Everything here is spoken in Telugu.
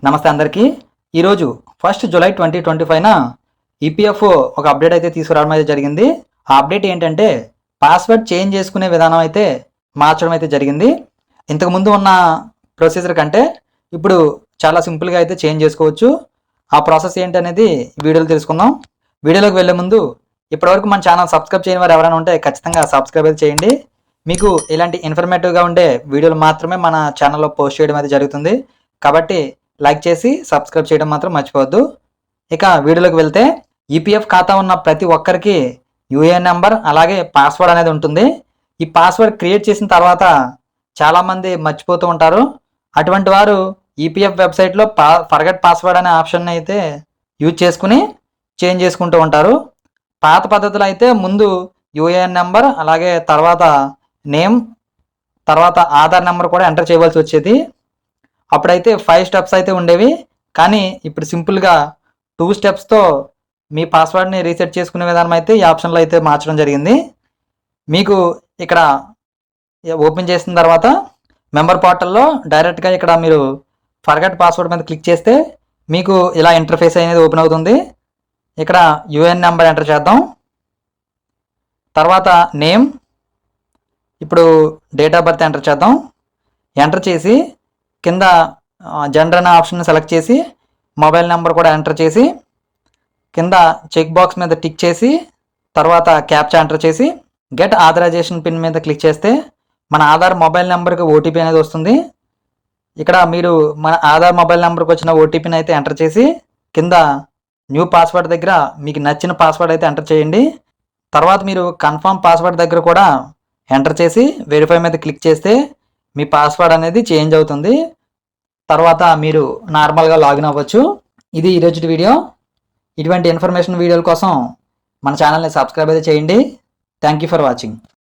నమస్తే అందరికీ. ఈరోజు ఫస్ట్ జూలై ట్వంటీ ట్వంటీ ఫైవ్న ఈపీఎఫ్ ఒక అప్డేట్ అయితే తీసుకురావడం అయితే జరిగింది. ఆ అప్డేట్ ఏంటంటే పాస్వర్డ్ చేంజ్ చేసుకునే విధానం అయితే మార్చడం అయితే జరిగింది. ఇంతకుముందు ఉన్న ప్రొసీజర్ కంటే ఇప్పుడు చాలా సింపుల్గా అయితే చేంజ్ చేసుకోవచ్చు. ఆ ప్రాసెస్ ఏంటనేది వీడియోలో తెలుసుకుందాం. వీడియోలోకి వెళ్ళే ముందు ఇప్పటివరకు మన ఛానల్ సబ్స్క్రైబ్ చేయని వారు ఎవరైనా ఉంటే ఖచ్చితంగా సబ్స్క్రైబ్ అయితే చేయండి. మీకు ఇలాంటి ఇన్ఫర్మేటివ్గా ఉండే వీడియోలు మాత్రమే మన ఛానల్లో పోస్ట్ చేయడం అయితే జరుగుతుంది. కాబట్టి లైక్ చేసి సబ్స్క్రైబ్ చేయడం మాత్రం మర్చిపోవద్దు. ఇక వీడియోలోకి వెళ్తే ఈపీఎఫ్ ఖాతా ఉన్న ప్రతి ఒక్కరికి యూఏఎన్ నెంబర్ అలాగే పాస్వర్డ్ అనేది ఉంటుంది. ఈ పాస్వర్డ్ క్రియేట్ చేసిన తర్వాత చాలామంది మర్చిపోతూ ఉంటారు. అటువంటి వారు ఈపీఎఫ్ వెబ్సైట్లో పా ఫర్గట్ పాస్వర్డ్ అనే ఆప్షన్ అయితే యూజ్ చేసుకుని చేంజ్ చేసుకుంటూ ఉంటారు. పాత పద్ధతిలో అయితే ముందు యూఏఎన్ నెంబర్ అలాగే తర్వాత నేమ్ తర్వాత ఆధార్ నెంబర్ కూడా ఎంటర్ చేయవలసి వచ్చేది. అప్పుడైతే ఫైవ్ స్టెప్స్ అయితే ఉండేవి. కానీ ఇప్పుడు సింపుల్గా టూ స్టెప్స్తో మీ పాస్వర్డ్ని రీసెట్ చేసుకునే విధానం అయితే ఈ ఆప్షన్లో అయితే మార్చడం జరిగింది. మీకు ఇక్కడ ఓపెన్ చేసిన తర్వాత మెంబర్ పోర్టల్లో డైరెక్ట్గా ఇక్కడ మీరు ఫర్గట్ పాస్వర్డ్ మీద క్లిక్ చేస్తే మీకు ఇలా ఇంటర్ఫేస్ అనేది ఓపెన్ అవుతుంది. ఇక్కడ యుఎన్ నెంబర్ ఎంటర్ చేద్దాం. తర్వాత నేమ్ ఇప్పుడు డేట్ ఆఫ్ బర్త్ ఎంటర్ చేద్దాం. ఎంటర్ చేసి కింద జెండర్ అనే ఆప్షన్ సెలెక్ట్ చేసి మొబైల్ నెంబర్ కూడా ఎంటర్ చేసి కింద చెక్ బాక్స్ మీద టిక్ చేసి తర్వాత క్యాప్చా ఎంటర్ చేసి గెట్ ఆథరైజేషన్ పిన్ మీద క్లిక్ చేస్తే మన ఆధార్ మొబైల్ నెంబర్కి ఓటీపీ అనేది వస్తుంది. ఇక్కడ మీరు మన ఆధార్ మొబైల్ నెంబర్కి వచ్చిన ఓటీపీని అయితే ఎంటర్ చేసి కింద న్యూ పాస్వర్డ్ దగ్గర మీకు నచ్చిన పాస్వర్డ్ అయితే ఎంటర్ చేయండి. తర్వాత మీరు కన్ఫర్మ్ పాస్వర్డ్ దగ్గర కూడా ఎంటర్ చేసి వెరిఫై మీద క్లిక్ చేస్తే మీ పాస్వర్డ్ అనేది చేంజ్ అవుతుంది. తర్వాత మీరు నార్మల్గా లాగిన్ అవ్వచ్చు. ఇది ఈరోజు వీడియో ఇటువంటి ఇన్ఫర్మేషన్ వీడియోల కోసం మన ఛానల్ని సబ్స్క్రైబ్ అయితే చేయండి. Thank you for watching